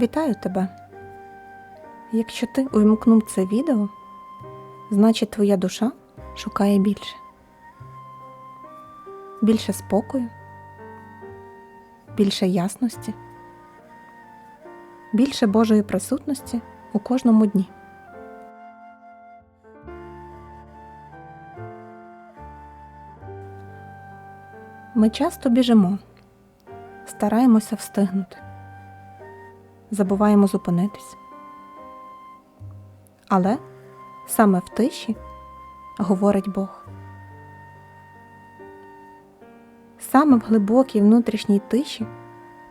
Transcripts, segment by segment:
Вітаю тебе! Якщо ти увімкнув це відео, значить твоя душа шукає більше. Більше спокою, більше ясності, більше Божої присутності у кожному дні. Ми часто біжимо, стараємося встигнути, забуваємо зупинитись. Але саме в тиші говорить Бог. Саме в глибокій внутрішній тиші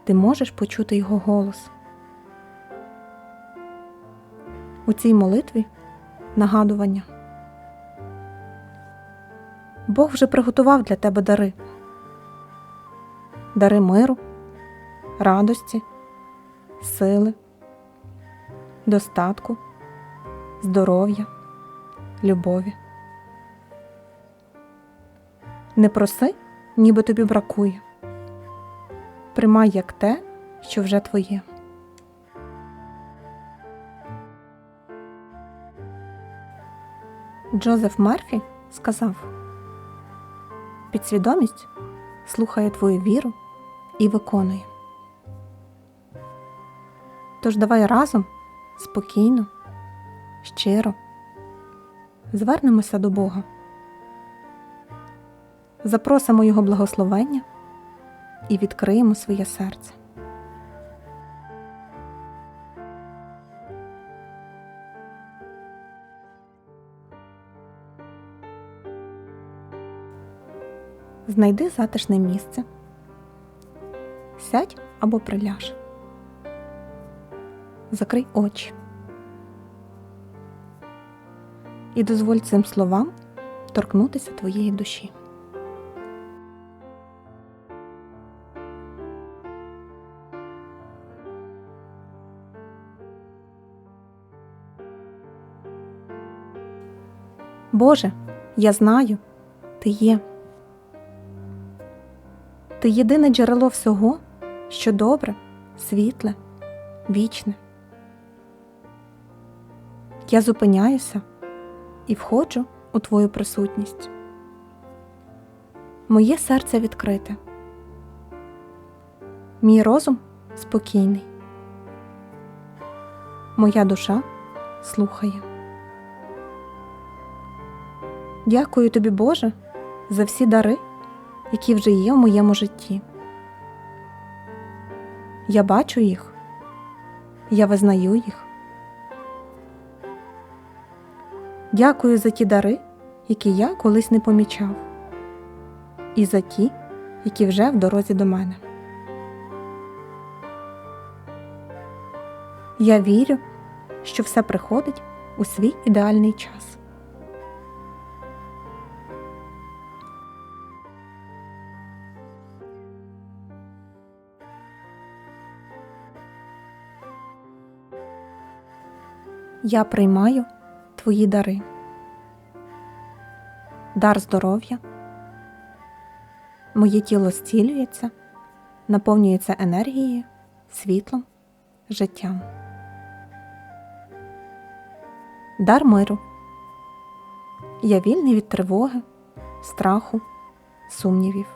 ти можеш почути Його голос. У цій молитві нагадування. Бог вже приготував для тебе дари, дари миру, радості, сили, достатку, здоров'я, любові. Не проси, ніби тобі бракує. Приймай як те, що вже твоє. Джозеф Мерфі сказав: Підсвідомість слухає твою віру і виконує. Тож давай разом спокійно, щиро звернемося до Бога, запросимо Його благословення і відкриємо своє серце. Знайди затишне місце, сядь або приляж, закрий очі і дозволь цим словам торкнутися твоєї душі. Боже, я знаю, Ти є. Ти єдине джерело всього, що добре, світле, вічне. Я зупиняюся і входжу у Твою присутність. Моє серце відкрите, мій розум спокійний, моя душа слухає. Дякую тобі, Боже, за всі дари, які вже є в моєму житті. Я бачу їх, я визнаю їх. Дякую за ті дари, які я колись не помічав, і за ті, які вже в дорозі до мене. Я вірю, що все приходить у свій ідеальний час. Я приймаю твої дари, дар здоров'я, моє тіло зцілюється, наповнюється енергією, світлом, життям. Дар миру. Я вільний від тривоги, страху, сумнівів.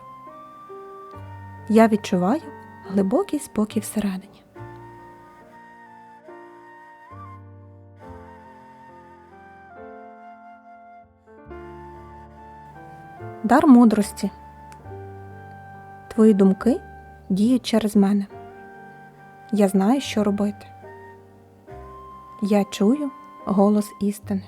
Я відчуваю глибокий спокій всередині. Дар мудрості. Твої думки діють через мене. Я знаю, що робити. Я чую голос істини.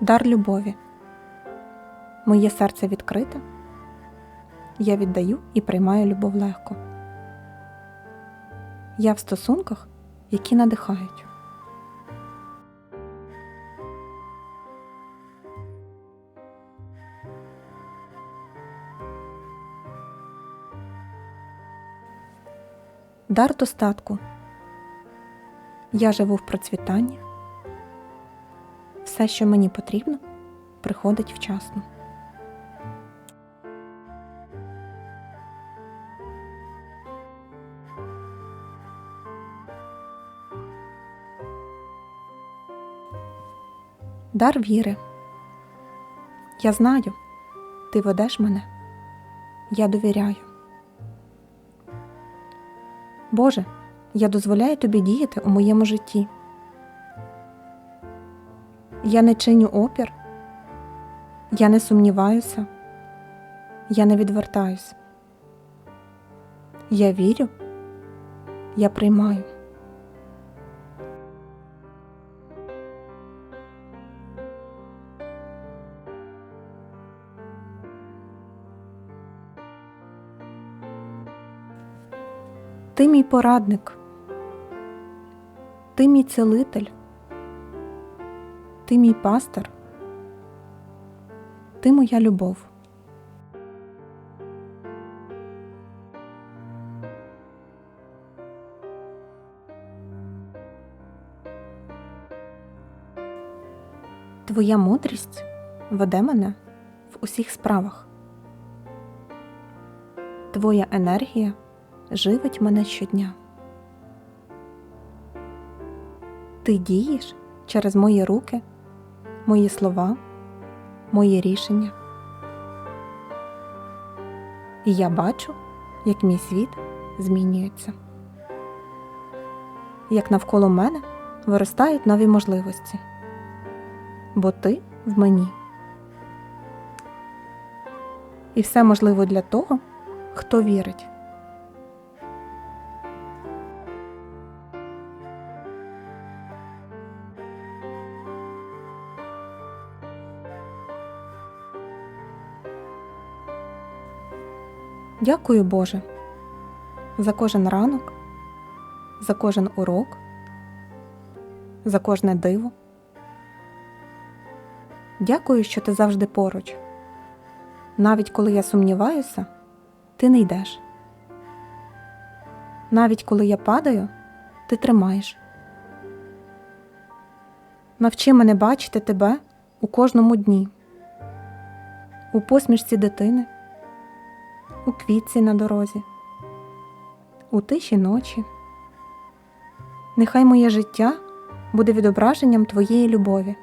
Дар любові. Моє серце відкрите. Я віддаю і приймаю любов легко. Я в стосунках, які надихають. Дар достатку. Я живу в процвітанні, все, що мені потрібно, приходить вчасно. Дар віри. Я знаю, ти ведеш мене. Я довіряю. Боже, я дозволяю тобі діяти у моєму житті. Я не чиню опір, я не сумніваюся, я не відвертаюсь. Я вірю, я приймаю. Ти мій порадник, ти мій цілитель, ти мій пастир, ти моя любов. Твоя мудрість веде мене в усіх справах. Твоя енергія живить мене щодня. Ти дієш через мої руки, мої слова, мої рішення. І я бачу, як мій світ змінюється, як навколо мене виростають нові можливості, бо ти в мені. І все можливо для того, хто вірить. Дякую, Боже, за кожен ранок, за кожен урок, за кожне диво. Дякую, що ти завжди поруч. Навіть коли я сумніваюся, ти не йдеш. Навіть коли я падаю, ти тримаєш. Навчи мене бачити тебе у кожному дні, у посмішці дитини у квітці на дорозі, у тиші ночі. Нехай моє життя буде відображенням Твоєї любові,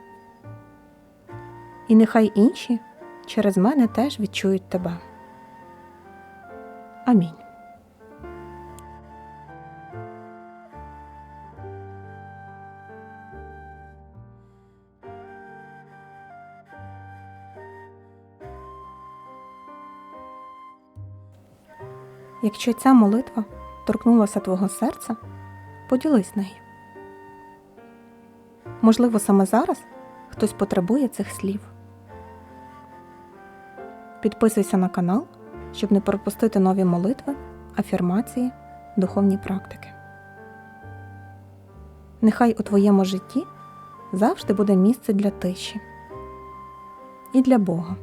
і нехай інші через мене теж відчують тебе. Амінь. Якщо ця молитва торкнулася твого серця, поділись нею. Можливо, саме зараз хтось потребує цих слів. Підписуйся на канал, щоб не пропустити нові молитви, афірмації, духовні практики. Нехай у твоєму житті завжди буде місце для тиші і для Бога.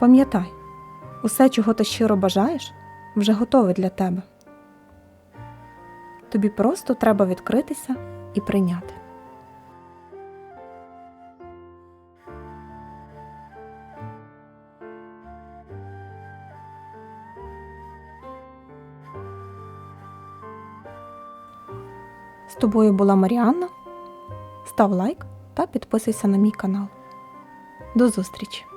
Пам'ятай, Усе, чого ти щиро бажаєш, вже готове для тебе. Тобі просто треба відкритися і прийняти. З тобою була Маріанна. Став лайк та підписуйся на мій канал. До зустрічі!